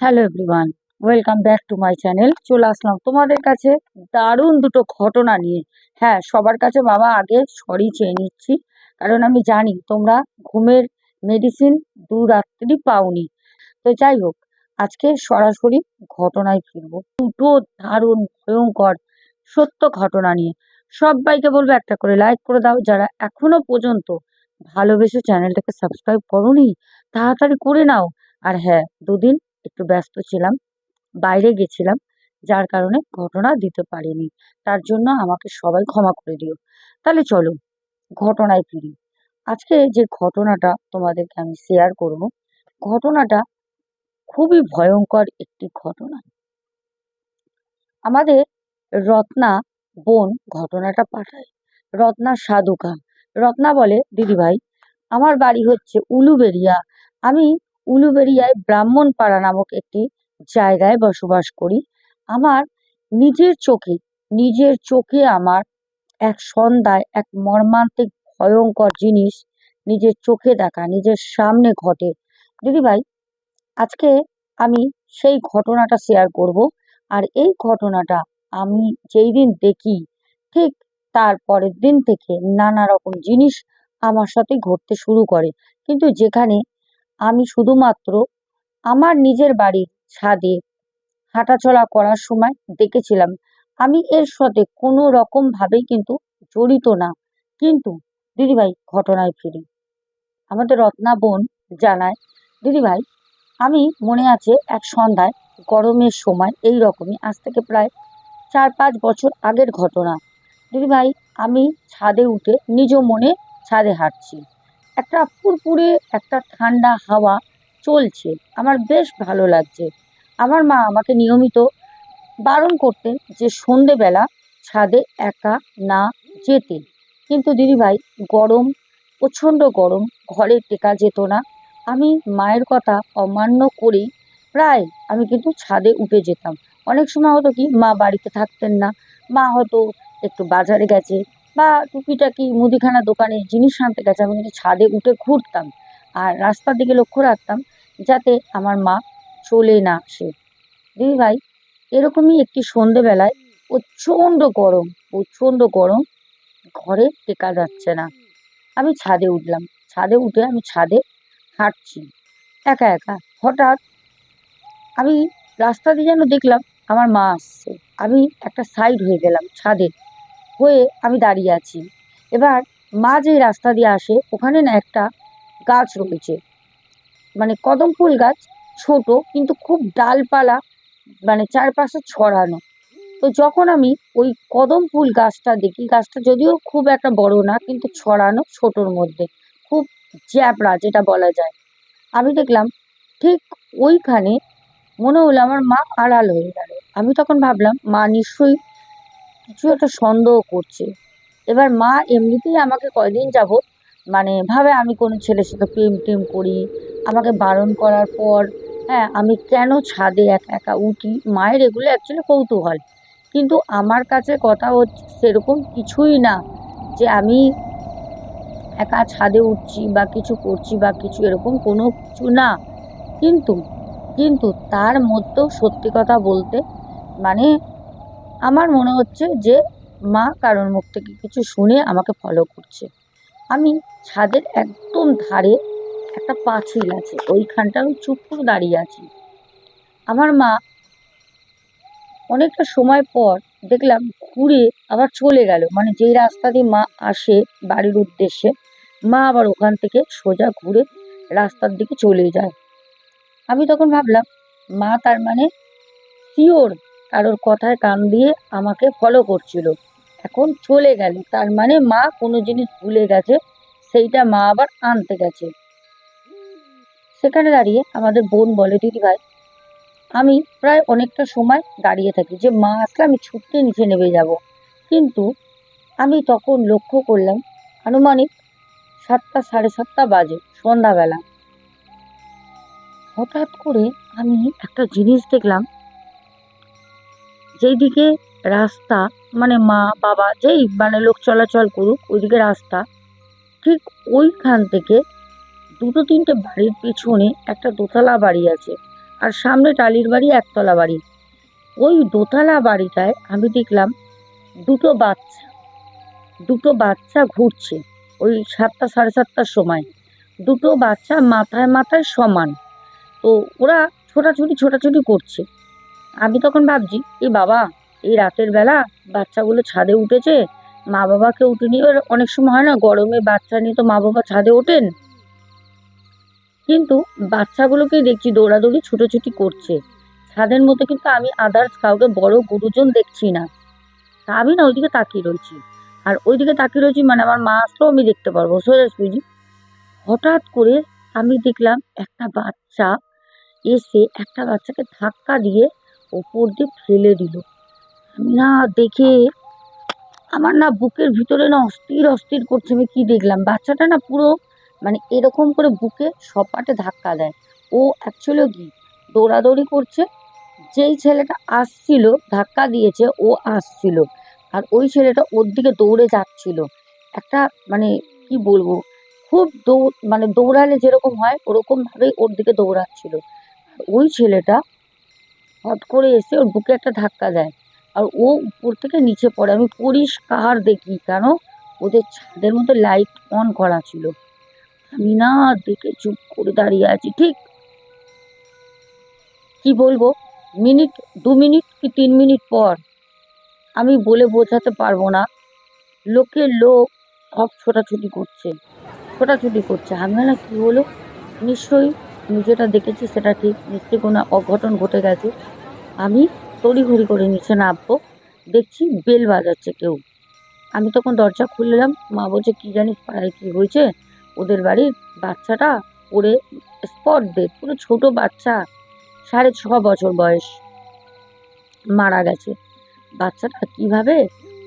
Hello everyone welcome back to my channel চলে আসলাম তোমাদের কাছে দারুণ দুটো ঘটনা নিয়ে। হ্যাঁ সবার কাছে বাবা আগে সরি চেয়ে নিচ্ছি, কারণ আমি জানি তোমরা ঘুমের মেডিসিন দু রাত্রি পাওনি। তো যাই হোক, আজকে সরাসরি ঘটনায় ফিরবো। দুটো দারুণ ভয়ঙ্কর সত্য ঘটনা নিয়ে। সবাইকে বলব একটা করে লাইক করে দাও, যারা এখনও পর্যন্ত ভালোবেসে চ্যানেলটাকে সাবস্ক্রাইব করোনি, তাড়াতাড়ি করে নাও। আর হ্যাঁ দুদিন একটু ব্যস্ত ছিলাম, বাইরে গেছিলাম, যার কারণে ঘটনা দিতে পারিনি। তার জন্য আমাকে সবাই ক্ষমা করে দিও। তাহলে চলো, ঘটনায় ফিরি। আজকে যে ঘটনাটা তোমাদেরকে আমি শেয়ার করব, ঘটনাটা খুবই ভয়ঙ্কর একটি ঘটনা। আমাদের রত্না বোন ঘটনাটা পাঠায়। রত্না সাধুকা। রত্না বলে, দিদিভাই, আমার বাড়ি হচ্ছে উলুবেরিয়া। আমি উলুবেরিয়ায় ব্রাহ্মণপাড়া নামক একটি জায়গায় বসবাস করি। আমার নিজের চোখে নিজের চোখে আমার এক সন্ধ্যায় এক মর্মান্তিক ভয়ঙ্কর জিনিস নিজের চোখে দেখা, নিজের সামনে ঘটে। দিদিভাই আজকে আমি সেই ঘটনাটা শেয়ার করব আর এই ঘটনাটা আমি যেই দিন দেখি, ঠিক তার পরের দিন থেকে নানা রকম জিনিস আমার সাথে ঘটতে শুরু করে। কিন্তু যেখানে আমি শুধুমাত্র আমার নিজের বাড়ির ছাদে হাঁটাচলা করার সময় দেখেছিলাম। আমি এর সাথে কোনো রকম ভাবেই কিন্তু জড়িত না। কিন্তু দিদিভাই ঘটনায় ফিরি। আমাদের রত্না বোন জানায়, দিদিভাই, আমি মনে আছে এক সন্ধ্যায় গরমের সময় এই রকমই আজ থেকে প্রায় চার পাঁচ বছর আগের ঘটনা। দিদিভাই, আমি ছাদে উঠে নিজ মনে ছাদে হাঁটছি। একটা ফুরফুরে একটা ঠান্ডা হাওয়া চলছে। আমার বেশ ভালো লাগছে। আমার মা আমাকে নিয়মিত বারণ করতেন যে সন্ধেবেলা ছাদে একা না যেতে। কিন্তু দিদিভাই, গরম, প্রচণ্ড গরম, ঘরে টেকা যেত না। আমি মায়ের কথা অমান্য করেই প্রায় আমি কিন্তু ছাদে উঠে যেতাম। অনেক সময় হতো কি, মা বাড়িতে থাকতেন না। মা হয়তো একটু বাজারে গেছে বা টুকিটাকি মুদিখানা দোকানে জিনিস আনতে গেছে, আমি কিন্তু ছাদে উঠে ঘুরতাম আর রাস্তার দিকে লক্ষ্য রাখতাম যাতে আমার মা চলে না আসে। দিদিভাই এরকমই একটি সন্ধেবেলায় প্রচণ্ড গরম প্রচণ্ড গরম, ঘরে টেকা যাচ্ছে না। আমি ছাদে উঠলাম, ছাদে উঠে আমি ছাদে হাঁটছি, একা একা। হঠাৎ আমি রাস্তা দিয়ে যেন দেখলাম আমার মা আসছে, আমি একটা সাইড হয়ে গেলাম ছাদে। হয়ে আমি দাঁড়িয়ে আছি। এবার মা যে রাস্তা দিয়ে আসে, ওখানে না একটা গাছ রয়েছে। মানে কদম ফুল গাছ, ছোট কিন্তু খুব ডালপালা মানে চারপাশে ছড়ানো। তো যখন আমি ওই কদম ফুল গাছটা দেখি, গাছটা যদিও খুব একটা বড় না, কিন্তু ছড়ানো ছোটোর মধ্যে, খুব জ্যাবড়া যেটা বলা যায়। আমি দেখলাম, ঠিক ওইখানে মনে হলো আমার মা আড়াল হয়ে গেল। আমি তখন ভাবলাম, মা নিশ্চয়ই কিছু একটা সন্দেহ করছে। এবার মা এমনিতেই আমাকে কয়দিন যাবৎ মানে ভাবে আমি কোনো ছেলের সাথে প্রেম টেম করি, আমাকে বারণ করার পর হ্যাঁ আমি কেন ছাদে একা একা উঠি? মায়ের এগুলো অ্যাকচুয়ালি কৌতূহল। কিন্তু আমার কাছে কথা হচ্ছে সেরকম কিছুই না যে আমি একা ছাদে উঠছি বা কিছু করছি বা কিছু এরকম কোনো কিছু না। কিন্তু কিন্তু তার মধ্যেও সত্যি কথা বলতে মানে আমার মনে হচ্ছে যে মা কারোর মুখ থেকে কিছু শুনে আমাকে ফলো করছে। আমি ছাদের একদম ধারে একটা পাঁচিল আছে ওইখানটা আমি চুপ করে দাঁড়িয়ে আছি। আমার মা অনেকটা সময় পর দেখলাম ঘুরে আবার চলে গেল। মানে যেই রাস্তা দিয়ে মা আসে বাড়ির উদ্দেশ্যে, মা আবার ওখান থেকে সোজা ঘুরে রাস্তার দিকে চলে যায়। আমি তখন ভাবলাম, মা তার মানে শিওর কারোর কথায় কান দিয়ে আমাকে ফলো করছিল। এখন চলে গেল। তার মানে মা কোনো জিনিস ভুলে গেছে, সেইটা মা আবার আনতে গেছে। সেখানে দাঁড়িয়ে আমাদের বোন বলে, দিদি ভাই, আমি প্রায় অনেকটা সময় দাঁড়িয়ে থাকি যে মা আসলে আমি ছুটতে নিচে নেমে যাব। কিন্তু আমি তখন লক্ষ্য করলাম, আনুমানিক সাতটা, সাড়ে সাতটা বাজে, সন্ধ্যাবেলা। হঠাৎ করে আমি একটা জিনিস দেখলাম যেই দিকে রাস্তা মানে মা, বাবা যেই মানে লোক চলাচল করুক, ওইদিকে রাস্তা, ঠিক ওইখান থেকে দুটো তিনটে বাড়ির পিছনে একটা দোতলা বাড়ি আছে আর সামনে টালির বাড়ি, একতলা বাড়ি। ওই দোতলা বাড়িটায় আমি দেখলাম দুটো বাচ্চা দুটো বাচ্চা ঘুরছে ওই সাতটা, সাড়ে সাতটার সময়। দুটো বাচ্চা মাথায় মাথায় সমান। তো ওরা ছোটাছুটি ছোটাছুটি করছে। আমি তখন ভাবছি, এ বাবা, এই রাতের বেলা বাচ্চাগুলো ছাদে উঠেছে? মা বাবাকে উঠে নিয়ে এবার অনেক সময় হয় না, গরমে বাচ্চা নিয়ে তো মা বাবা ছাদে ওঠেন? কিন্তু বাচ্চাগুলোকেই দেখছি দৌড়াদৌড়ি ছুটোছুটি করছে। ছাদের মধ্যে কিন্তু আমি আদার্স কাউকে বড় গুরুজন দেখছি না। তা আমি না ওইদিকে তাকিয়ে রয়েছি। আর ওইদিকে তাকিয়ে রয়েছি মানে আমার মা আসলেও আমি দেখতে পারব। সোজা সুজি হঠাৎ করে আমি দেখলাম একটা বাচ্চা এসে একটা বাচ্চাকে ধাক্কা দিয়ে ওপর দিয়ে ফেলে দিল। আমি না দেখে আমার না বুকের ভিতরে না অস্থির অস্থির করছে। আমি কি দেখলাম? বাচ্চাটা না পুরো মানে এরকম করে বুকে সপাটে ধাক্কা দেয়। ও অ্যাকচুয়ালি কি দৌড়াদৌড়ি করছে। যেই ছেলেটা আসছিল, ধাক্কা দিয়েছে, ও আসছিল। আর ওই ছেলেটা ওর দিকে দৌড়ে যাচ্ছিল। একটা মানে কি বলব? খুব দৌড় মানে দৌড়ালে যেরকম হয়, ওরকমভাবেই ওর দিকে দৌড়াচ্ছিল। ওই ছেলেটা হট করে এসে ওর বুকে একটা ধাক্কা দেয়। আর ও উপর থেকে নিচে পড়ে। আমি পরিষ্কার দেখি কেন? ওদের ছাদের মধ্যে লাইট অন করা ছিল। আমি না দেখে চুপ করে দাঁড়িয়ে আছি। ঠিক কি বলব? মিনিট, দু মিনিট কি তিন মিনিট পর আমি বলে বোঝাতে পারব না। লোকের লোক সব ছোটাছুটি করছে। ছোটাছুটি করছে। আমি না কি হলো? নিশ্চয়ই, আমি যেটা দেখেছি সেটা ঠিক। নিশ্চয়ই কোনো অঘটন ঘটে গেছে। আমি তড়িঘড়ি করে নিচে নামবো। দেখছি বেল বাজাচ্ছে কেউ। আমি তখন দরজা খুললাম। মা বলছে, কী জানিস পাড়ায় কী হয়েছে? ওদের বাড়ির বাচ্চাটা পড়ে স্পট ডেড পুরো ছোট বাচ্চা, সাড়ে ছ বছর বয়স। মারা গেছে। বাচ্চাটা কীভাবে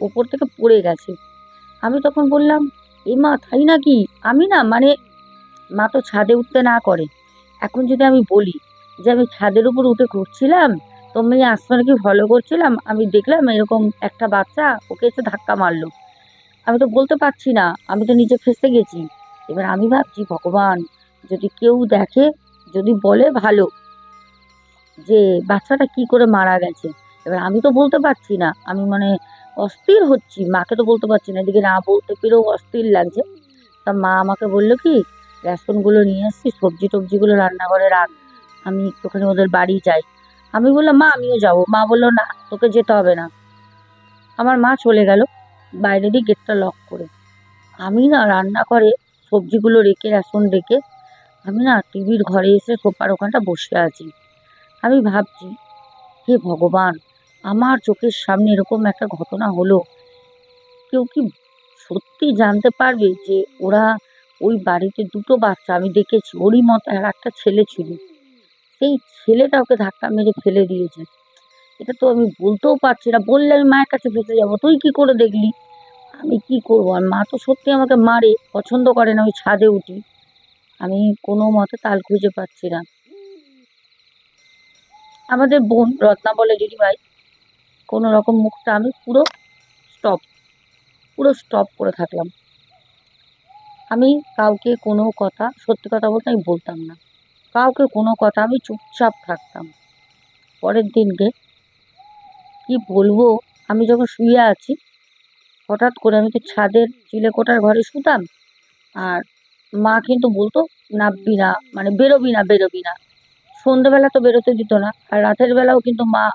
ওপর থেকে পড়ে গেছে? আমি তখন বললাম, এ মা, তাই নাকি? আমি না মানে মা তো ছাদে উঠতে না করে। এখন যদি আমি বলি যে আমি ছাদের উপর উঠে ঘুরছিলাম তুমি আসছো নাকি ফলো করছিলাম, আমি দেখলাম এরকম একটা বাচ্চা ওকে এসে ধাক্কা মারলো। আমি তো বলতে পারছি না, আমি তো নিজে ফেসে গেছি। এবার আমি ভাবছি, ভগবান, যদি কেউ দেখে, যদি বলে ভালো যে বাচ্চাটা কি করে মারা গেছে। এবার আমি তো বলতে পারছি না, আমি মানে অস্থির হচ্ছি, মাকে তো বলতে পারছি না, এদিকে না বলতে পেরেও অস্থির লাগছে। তা মা আমাকে বলল কি, রেশনগুলো নিয়ে এসছি সবজি টবজিগুলো রান্নাঘরে রাখ, আমি একটুখানি ওদের বাড়ি যাই। আমি বললাম, মা, আমিও যাব। মা বলল, না, তোকে যেতে হবে না। আমার মা চলে গেল বাইরে দিয়ে গেটটা লক করে। আমি না রান্নাঘরে সবজিগুলো রেখে, রেশন রেখে, আমি না টিভির ঘরে এসে সোফার ওখানটা বসে আছি। আমি ভাবছি, হে ভগবান, আমার চোখের সামনে এরকম একটা ঘটনা হলো। কেউ কি সত্যি জানতে পারবে যে ওরা ওই বাড়িতে দুটো বাচ্চা, আমি দেখেছি, ওরই মতো আর একটা ছেলে ছিল? সেই ছেলেটা ওকে ধাক্কা মেরে ফেলে দিয়েছে। এটা তো আমি বলতেও পারছি না। বললে আমি মায়ের কাছে ফেসে যাব। তুই কি করে দেখলি? আমি কি করব? আর মা তো সত্যি আমাকে মারে, পছন্দ করে না আমি ছাদে উঠি। আমি কোনো মতে তাল খুঁজে পাচ্ছি না। আমাদের বোন রত্না বলে দিদিভাই, কোনো রকম মুখটা আমি পুরো স্টপ পুরো স্টপ করে থাকলাম। আমি কাউকে কোনো কথা, সত্যি কথা বলতে আমি বলতাম না। কাউকে কোনো কথা আমি চুপচাপ থাকতাম। পরের দিনকে কি বলব, আমি যখন শুয়ে আছি, হঠাৎ করে আমি তো ছাদের চিলেকোঠার ঘরে শুতাম। আর মা কিন্তু বলতো, নাববি না মানে বেরোবি না বেরোবি না। সন্ধেবেলা তো বেরোতে দিত না, আর রাতের বেলাও কিন্তু মা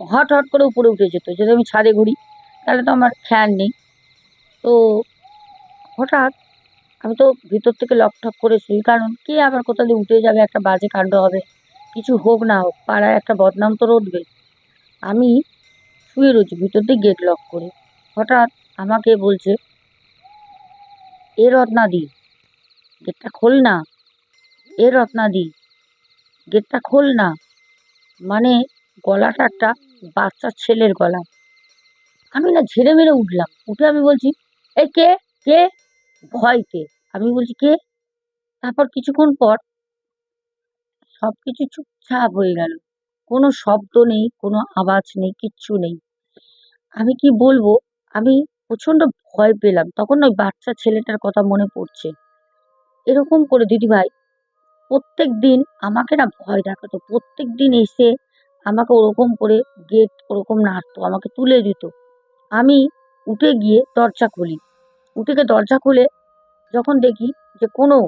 হট হট করে উপরে উঠে যেত যদি আমি ছাদে ঘুরি, তাহলে তো আমার খেয়াল নেই। তো হঠাৎ আমি তো ভিতর থেকে লক ঠক করে শুই, কারণ কে আবার কোথাও দিয়ে উঠে যাবে? একটা বাজে কাণ্ড হবে। কিছু হোক না হোক, পাড়ায় একটা বদনাম তো রটবে আমি শুয়ে রয়েছি, ভিতর দিয়ে গেট লক করে। হঠাৎ আমাকে বলছে, এ রত্না রত্নাদি গেটটা খোল না। এ রত্নাদি গেটটা খোল না। মানে গলাটা একটা বাচ্চা ছেলের গলা। আমি না ঝেড়ে মেরে উঠলাম। উঠে আমি বলছি এই কে? কে? ভয়তে আমি বলছি, কে? তারপর কিছুক্ষণ পর সব কিছু চুপচাপ হয়ে গেল। কোনো শব্দ নেই, কোনো আওয়াজ নেই, কিচ্ছু নেই। আমি কি বলব? আমি প্রচণ্ড ভয় পেলাম। তখন ওই বাচ্চা ছেলেটার কথা মনে পড়ছে। এরকম করে, দিদিভাই, প্রত্যেক দিন আমাকে না ভয় দেখাতো। প্রত্যেক দিন এসে আমাকে ওরকম করে গেট ওরকম নাড়তো, আমাকে তুলে দিত। আমি উঠে গিয়ে দরজা খুলি। উঠে গিয়ে দরজা খুলে যখন দেখি যে কোনো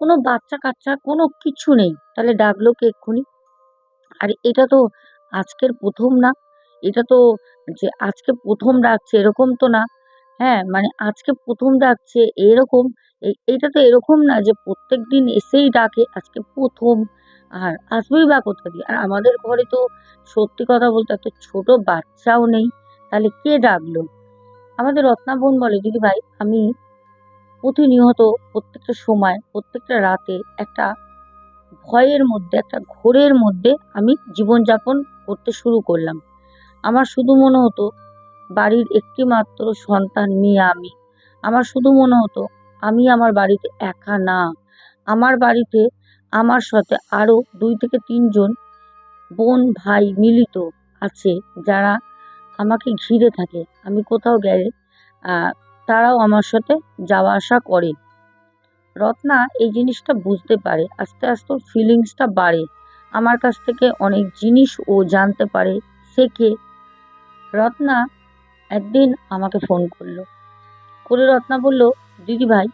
কোনো বাচ্চা কাচ্চা কোনো কিছু নেই, তাহলে ডাকলো কে এক্ষুনি? আর এটা তো আজকের প্রথম না, এটা তো যে আজকে প্রথম ডাকছে এরকম তো না। হ্যাঁ মানে আজকে প্রথম ডাকছে এরকম এটা তো এরকম না যে প্রত্যেক দিন এসেই ডাকে আজকে প্রথম, আর আসবেই বা কোথা দিয়ে? আর আমাদের ঘরে তো সত্যি কথা বলতে এত ছোট বাচ্চাও নেই, তাহলে কে ডাকলো? আমাদের রত্না বোন বলে দিদি ভাই আমি প্রতিনিয়ত প্রত্যেকটা সময়, প্রত্যেকটা রাতে একটা ভয়ের মধ্যে, একটা ঘোরের মধ্যে আমি জীবনযাপন করতে শুরু করলাম। আমার শুধু মনে হতো বাড়ির একটি মাত্র সন্তান মেয়ে আমি। আমার শুধু মনে হতো আমি আমার বাড়িতে একা না। আমার বাড়িতে আমার সাথে আরও দুই থেকে তিনজন বোন ভাই মিলিত আছে যারা আমাকে ঘিরে থাকে। আমি কোথাও গেলে তারাও আমার সাথে যাওয়া আসা করে। রত্না এই জিনিসটা বুঝতে পারে। আস্তে আস্তে ওর ফিলিংসটা বাড়ে। আমার কাছ থেকে অনেক জিনিস ও জানতে পারে। শেখে রত্না একদিন আমাকে ফোন করল। করে রত্না বলল, দিদি ভাই,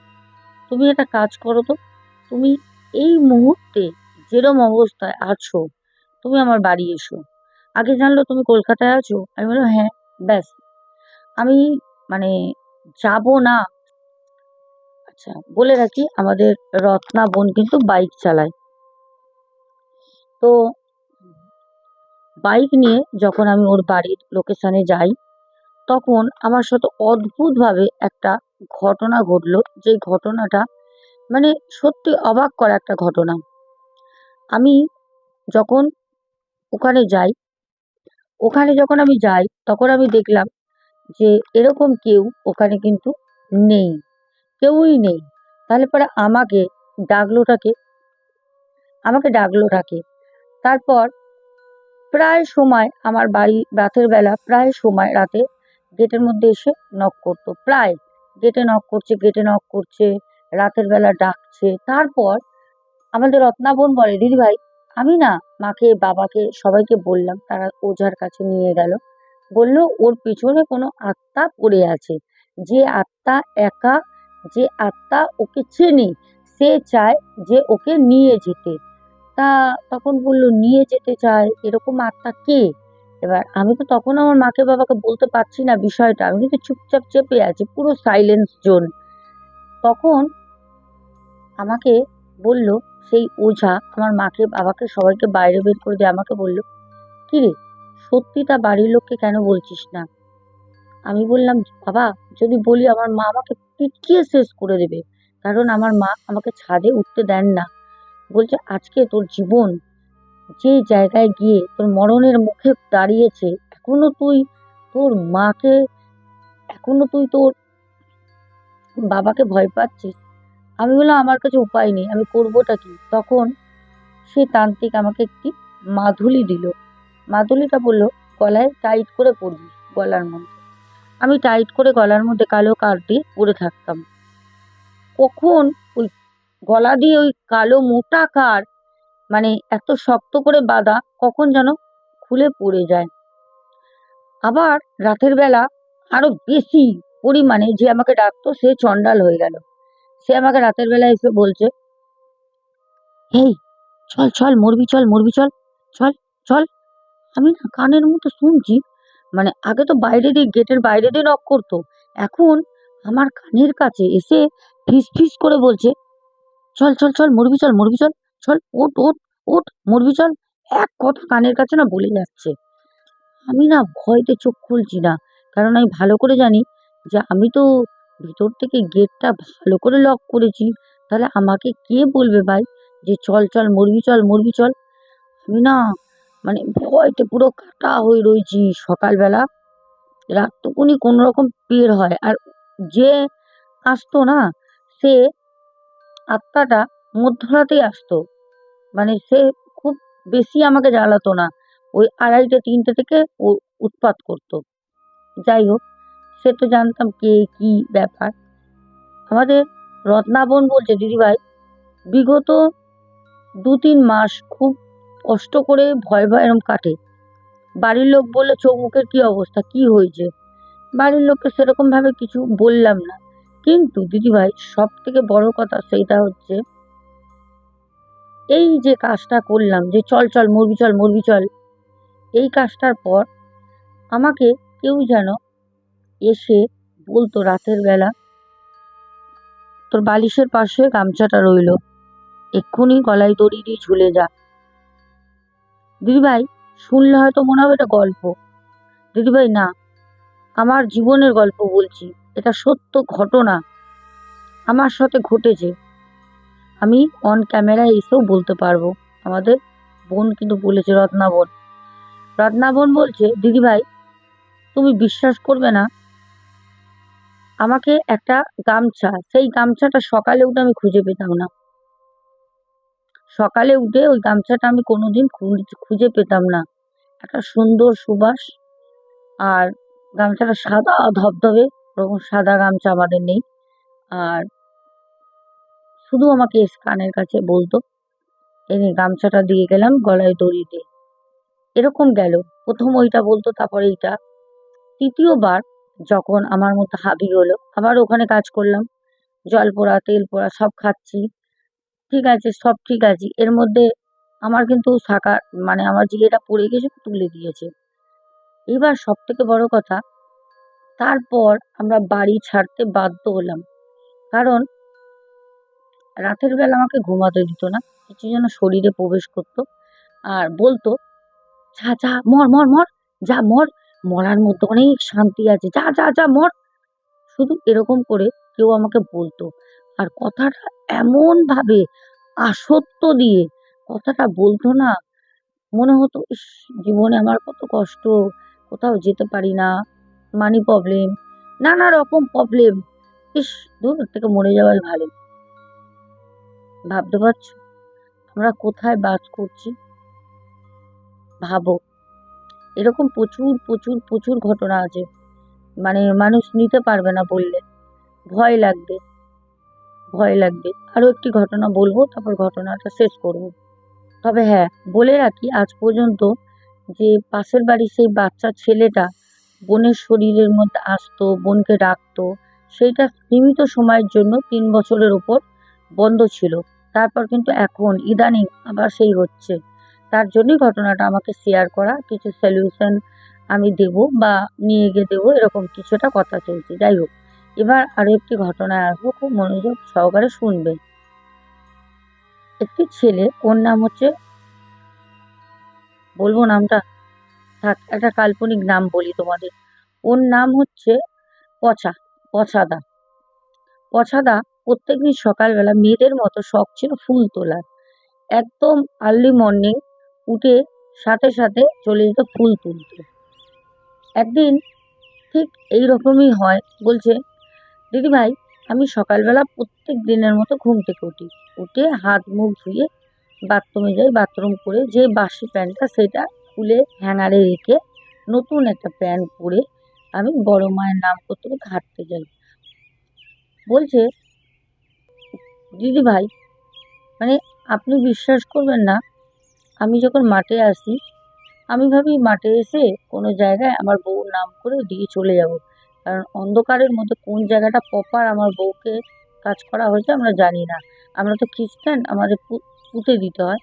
তুমি একটা কাজ করো তো। তুমি এই মুহূর্তে যেরম অবস্থায় আছো, তুমি আমার বাড়ি এসো। আগে জানলো তুমি কলকাতায় আছো? আমি বললাম হ্যাঁ ব্যাস। আমি মানে যাব না। আচ্ছা বলে রাখি, আমাদের রত্না বোন কিন্তু বাইক চালায়। তো বাইক নিয়ে যখন আমি ওর বাড়ির লোকেশনে যাই, তখন আমার সাথে অদ্ভুতভাবে একটা ঘটনা ঘটলো। যে ঘটনাটা মানে সত্যি অবাক করা একটা ঘটনা। আমি যখন ওখানে যাই, ওখানে যখন আমি যাই, তখন আমি দেখলাম যে এরকম কেউ ওখানে কিন্তু নেই। কেউই নেই। তাহলে পরে আমাকে ডাকলোটাকে আমাকে ডাকলোটাকে তারপর প্রায় সময় আমার বাড়ি রাতের বেলা প্রায় সময় রাতে গেটের মধ্যে এসে নক করতো। প্রায় গেটে নক করছে গেটে নক করছে, রাতের বেলা ডাকছে। তারপর আমাদের রত্নাবন বলে, দিদি ভাই, আমি না মাকে, বাবাকে সবাইকে বললাম, তারা ওঝার কাছে নিয়ে গেল। বলল, ওর পিছনে কোনো আত্মা পড়ে আছে। যে আত্মা একা, যে আত্মা ওকে চেনে, সে চায় যে ওকে নিয়ে যেতে। তা তখন বলল, নিয়ে যেতে চায়? এরকম আত্মা কে? এবার আমি তো তখন আমার মাকে বাবাকে বলতে পারছি না বিষয়টা। আমি কিন্তু চুপচাপ চেপে আছি, পুরো সাইলেন্স জোন তখন আমাকে বলল, সেই ওঝা আমার মাকে, বাবাকে সবাইকে বাইরে বের করে দিয়ে আমাকে বলল, কি রে? সত্যি তা বাড়ির লোককে কেন বলছিস না? আমি বললাম, বাবা, যদি বলি আমার মা আমাকে পিটিয়ে শেষ করে দেবে, কারণ আমার মা আমাকে ছাদে উঠতে দেন না। বলছে, আজকে তোর জীবন যে জায়গায় গিয়ে তোর মরণের মুখে দাঁড়িয়েছে, এখনও তুই তোর মাকে, এখনও তুই তোর বাবাকে ভয় পাচ্ছিস? আমি বললাম, আমার কাছে উপায় নেই, আমি করবোটা কি? তখন সে তান্ত্রিক আমাকে একটি মাদুলি দিল। মাদুলিটা বলল, গলায় টাইট করে পরবি গলার মধ্যে। আমি টাইট করে গলার মধ্যে কালো কার দিয়ে পরে থাকতাম। কখন ওই গলা দিয়ে ওই কালো মোটা কার মানে এত শক্ত করে বাঁধা, কখন যেন খুলে পড়ে যায়। আবার রাতের বেলা আরও বেশি পরিমাণে যে আমাকে ডাকতো, সে চণ্ডাল হয়ে গেল। সে আমাকে রাতের বেলা এসে বলছে এই চল চল, মরবি চল মরবি, চল চল চল। আমি না কানের মতো শুনছি। মানে আগে তো বাইরে দিয়ে গেটের বাইরে দিয়ে নক করতো। এখন আমার কানের কাছে এসে ফিস ফিস করে বলছে, চল চল চল, মরবি চল মরবি, চল চল ওট ওঠ ওঠ, মরবি, চল। এক কথা কানের কাছে না বলে যাচ্ছে। আমি না ভয়তে চোখ খুলছি না, কারণ আমি ভালো করে জানি যে আমি তো ভিতর থেকে গেটটা ভালো করে লক করেছি। তাহলে আমাকে কে বলবে ভাই যে চল চল, মরবি চল মরবি, চল? আমি না মানে ভয়তে পুরো কাটা হয়ে রয়েছি সকালবেলা। রাতটুকুনি কোনো রকম পের হয়। আর যে আসতো না, সে আত্মাটা মধ্যরাতেই আসতো। মানে সে খুব বেশি আমাকে জ্বালাতো না। ওই আড়াইটে, তিনটে থেকে ও উৎপাত করতো। যাই হোক, সে তো জানতাম কে, কি ব্যাপার। আমাদের রত্নাবন বলছে, দিদিভাই, বিগত দু তিন মাস খুব কষ্ট করে ভয় ভয় এরম কাটে। বাড়ির লোক বললে, চোখ মুখের কী অবস্থা? কী হয়েছে? বাড়ির লোককে সেরকমভাবে কিছু বললাম না। কিন্তু দিদিভাই সব থেকে বড় কথা সেইটা হচ্ছে, এই যে কাজটা করলাম, যে চল চল, মরবি চল মরবি, চল, এই কাজটার পর আমাকে কেউ যেন এসে বলতো, রাতের বেলা তোর বালিশের পাশে গামছাটা রইল। এক্ষুনি গলায় দড়ি দিয়ে ঝুলে যা। দিদিভাই, শুনলে হয়তো মনে হবে এটা গল্প। দিদিভাই, না, আমার জীবনের গল্প বলছি। এটা সত্য ঘটনা আমার সাথে ঘটেছে। আমি অন ক্যামেরায় এসেও বলতে পারব। আমাদের বোন কিন্তু বলেছে রত্নাবন রত্নাবন বলছে, দিদিভাই, তুমি বিশ্বাস করবে না? আমাকে একটা গামছা, সেই গামছাটা সকালে উঠে আমি খুঁজে পেতাম না। সকালে উঠে ওই গামছাটা আমি কোনোদিন খুঁজ- পেতাম না। একটা সুন্দর সুবাস। আর গামছাটা সাদা, ধবধবে, ওরকম সাদা গামছা আমাদের নেই। আর শুধু আমাকে কানের কাছে বলতো, এনে গামছাটা দিয়ে গেলাম গলায় দড়ি দিয়ে। এরকম গেল। প্রথম ওইটা বলতো, তারপরে এইটা। তৃতীয়বার যখন আমার মতো হাবি হলো, আবার ওখানে কাজ করলাম। জল পোড়া, তেল পোড়া সব খাচ্ছি। ঠিক আছে, সব ঠিক আছে। এর মধ্যে আমার কিন্তু শাখা মানে আমার জিগেটা পড়ে গেছে, তুলে দিয়েছে। এবার সব থেকে বড় কথা, তারপর আমরা বাড়ি ছাড়তে বাধ্য হলাম। কারণ রাতের বেলা আমাকে ঘুমাতে দিত না, কিছু যেন শরীরে প্রবেশ করতো। আর বলতো, যা যা, মর মর মর, যা, মর, মরার মধ্যে অনেক শান্তি আছে, যা যা যা, মর। শুধু এরকম করে কেউ আমাকে বলতো। আর কথাটা এমনভাবে আসত্ব দিয়ে কথাটা বলতো না। মনে হতো, ইস, জীবনে আমার কত কষ্ট, কোথাও যেতে পারি না মানি প্রবলেম নানা রকম প্রবলেম ইস দূর থেকে মরে যাওয়াই ভালো। ভাবতে পারছ? আমরা কোথায় বাস করছি? ভাবো, এরকম প্রচুর প্রচুর প্রচুর ঘটনা আছে। মানে মানুষ নিতে পারবে না বললে, ভয় লাগবে। ভয় লাগবে। আরও একটি ঘটনা বলব, তারপর ঘটনাটা শেষ করব। তবে হ্যাঁ বলে রাখি, আজ পর্যন্ত যে পাশের বাড়ির সেই বাচ্চা ছেলেটা বোনের শরীরের মধ্যে আসতো, বোনকে ডাকতো সেইটা সীমিত সময়ের জন্য তিন বছরের ওপর বন্ধ ছিল। তারপর কিন্তু এখন ইদানিং আবার সেই হচ্ছে। তার জন্যই ঘটনাটা আমাকে শেয়ার করা, কিছু সলিউশন আমি দেব বা নিয়ে গিয়ে দেবো, এরকম কিছুটা কথা চলছে। যাই হোক। এবার আরও একটি ঘটনায় আসব, খুব মনোযোগ সহকারে শুনবে। একটি ছেলে, ওর নাম হচ্ছে বলব নামটা? থাক, একটা কাল্পনিক নাম বলি তোমাদের। ওর নাম হচ্ছে পচা পছাদা। পছাদা প্রত্যেকদিন সকালবেলা মেয়েদের মতো শখ ছিল ফুল তোলার। একদম আর্লি মর্নিং উঠে সাথে সাথে চলে যেত ফুল তুলতে। একদিন ঠিক এই রকমই হয়, বলছে দিদিভাই আমি সকালবেলা প্রত্যেক দিনের মতো ঘুম থেকে উঠি। উঠে হাত মুখ ধুয়ে বাথরুমে যাই, বাথরুম করে যে বাসি প্যান্টটা সেটা খুলে হ্যাঙ্গারে রেখে নতুন একটা প্যান্ট পরে আমি বড় মায়ের নাম করতে করতে হাঁটতে যাই। বলছে দিদিভাই মানে আপনি বিশ্বাস করবেন না, আমি যখন মাঠে আসি, আমি ভাবি মাঠে এসে কোনো জায়গায় আমার বউর নাম করে দিয়ে চলে যাব। কারণ অন্ধকারের মধ্যে কোন জায়গাটা প্রপার আমার বউকে কাজ করা হয়েছে আমরা জানি না। আমরা তো খ্রিস্টান, আমাদের পুঁতে দিতে হয়।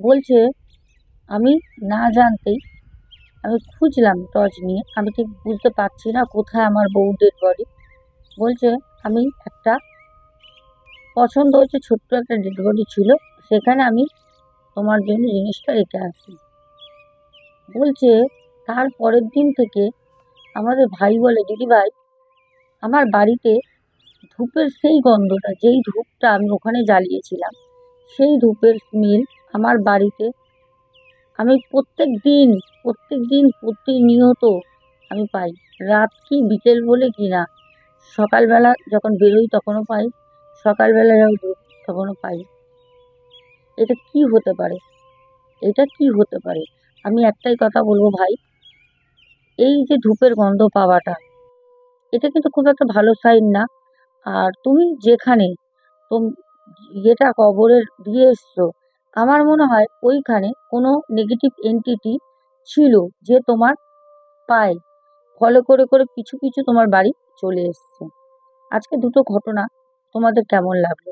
বলছে, আমি না জানতেই আমি খুঁজলাম টর্চ নিয়ে, আমি ঠিক বুঝতে পারছি না কোথায় আমার বউ ডেড বডি বলছে, আমি একটা পছন্দ হচ্ছে ছোট্ট একটা ডেড বডি ছিল, সেখানে আমি তোমার জন্য জিনিসটা রেখে আসি। বলছে, তার পরের দিন থেকে আমাদের ভাই বলে, দিদি ভাই, আমার বাড়িতে ধূপের সেই গন্ধটা, যেই ধূপটা আমি ওখানে জ্বালিয়েছিলাম, সেই ধূপের স্মেল আমার বাড়িতে আমি প্রত্যেক দিন প্রত্যেক দিন প্রতিনিয়ত আমি পাই। রাত কি বিকেল বলে কি না। সকালবেলা যখন বেরোই তখনও পাই, সকালবেলা যখন তখনও পাই। এটা কি হতে পারে? এটা কি হতে পারে? আমি একটাই কথা বলব ভাই এই যে ধূপের গন্ধ পাওয়াটা, এটা কিন্তু খুব একটা ভালো সাইন না। আর তুমি যেখানে ইয়েটা কবরের দিয়ে এসছো, আমার মনে হয় ওইখানে কোনো নেগেটিভ এন্টিটি ছিল যে তোমার পায়ে, ফলো করে করে পিছু পিছু তোমার বাড়ি চলে এসছে। আজকে দুটো ঘটনা তোমাদের কেমন লাগল?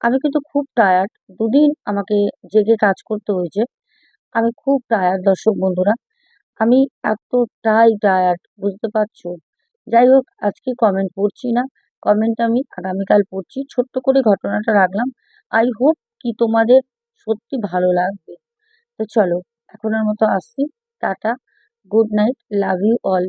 আমি কিন্তু খুব টায়ার্ড দুদিন আমাকে জেগে কাজ করতে হয়েছে। আমি খুব টায়ার্ড দর্শক বন্ধুরা। আমি এতটাই টায়ার্ড বুঝতে পারছ? যাই হোক, আজকে কমেন্ট পড়ছি না। কমেন্ট আমি আগামীকাল পড়ছি। ছোট্ট করে ঘটনাটা রাখলাম। আই হোপ কি তোমাদের সত্যি ভালো লাগবে। তো চলো, এখনের মতো আসছি। Tata good night love you all